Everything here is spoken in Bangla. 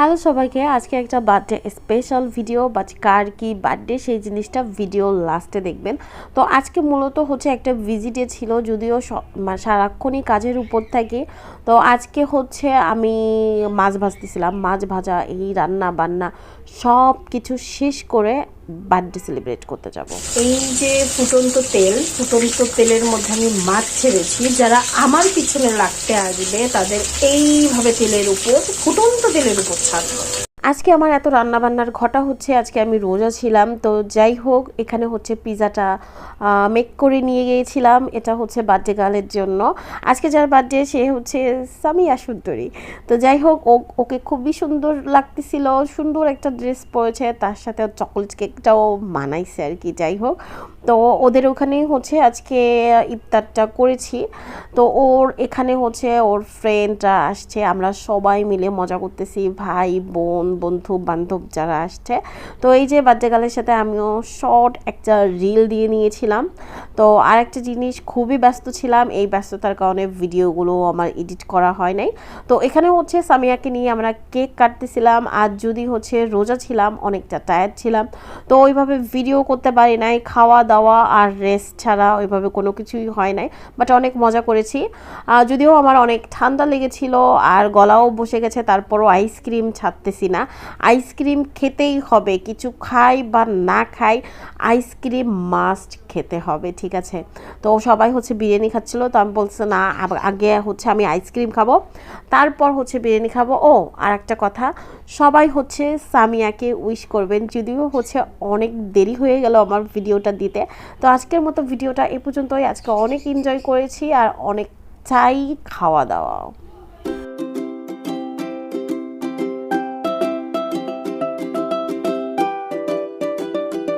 হ্যালো সবাইকে, আজকে একটা বার্থডে স্পেশাল ভিডিও বা কার কি বার্থডে সেই জিনিসটা ভিডিও লাস্টে দেখবেন। তো আজকে মূলত হচ্ছে একটা ভিজিটে ছিল, যদিও সারাক্ষণই কাজের উপর থাকে। তো আজকে হচ্ছে আমি মাছ ভাজতেছিলাম, মাছ ভাজা, এই রান্না বান্না সব কিছু শেষ করে বার্থডে সেলিব্রেট করতে যাব। এই যে ফুটন্ত তেল, ফুটন্ত তেলের মধ্যে আমি মাছ ছেড়েছি, যারা আমার পিছনে লাগতে আসবে, তাদের এইভাবে তেলের উপর, ফুটন্ত তেলের উপর ছাড়বো। আজকে আমার এত রান্না বান্নার ঘটা হচ্ছে, আজকে আমি রোজা ছিলাম। তো যাই হোক, এখানে হচ্ছে পিজাটা মেক করে নিয়ে গিয়েছিলাম। এটা হচ্ছে বার্থডে গার্লের জন্য। আজকে যার বার্থডে সে হচ্ছে সামিয়া সুন্দরী। তো যাই হোক, ও, ওকে খুবই সুন্দর লাগতেছিল, সুন্দর একটা ড্রেস পরেছে। তার সাথে চকলেট কেকটাও মানাইছে আর কি, যাই হোক। তো ওদের ওখানেই হচ্ছে আজকে ইফতারটা করেছি। তো ওর এখানে হচ্ছে ওর ফ্রেন্ডরা আসছে, আমরা সবাই মিলে মজা করতেছি। ভাই, বোন বন্ধু, বান্ধব যারা আসছে। তো এই যে গালের সাথে আমিও শর্ট একটা রিল দিয়ে নিয়েছিলাম। তো আরেকটা জিনিস, খুবই ব্যস্ত ছিলাম। এই ব্যস্ততার কারণে ভিডিওগুলো আমার এডিট করা হয় নাই। তো এখানে হচ্ছে সামিয়াকে নিয়ে আমরা কেক কাটতেছিলাম। আর যদি হচ্ছে রোজা ছিলাম, অনেকটা টায়ার্ড ছিলাম। তো ওইভাবে ভিডিও করতে পারি নাই। খাওয়া দাওয়া আর রেস্ট ছাড়া ওইভাবে কোনো কিছুই হয় নাই। বাট অনেক মজা করেছি। যদিও আমার অনেক ঠান্ডা লেগেছিল, আর গলাও বসে গেছে, তারপরও আইসক্রিম ছাড়তেছি না। আইসক্রিম খেতেই হবে। কিছু খাই বা না খাই, আইসক্রিম মাস্ট খেতে হবে, ঠিক আছে? তো সবাই হচ্ছে বিরিয়ানি খাচ্ছিল, তো আমি বলছি, না আগে হচ্ছে আমি আইসক্রিম খাব। তারপর হচ্ছে বিরিয়ানি খাব। ও আর একটা কথা, সবাই হচ্ছে সামিয়াকে উইশ করবেন, যদিও হচ্ছে অনেক দেরি হয়ে গেল আমার ভিডিওটা দিতে। তো আজকের মতো ভিডিওটা এ পর্যন্তই। আজকে অনেক এনজয় করেছি আর অনেক চাই খাওয়া দাওয়া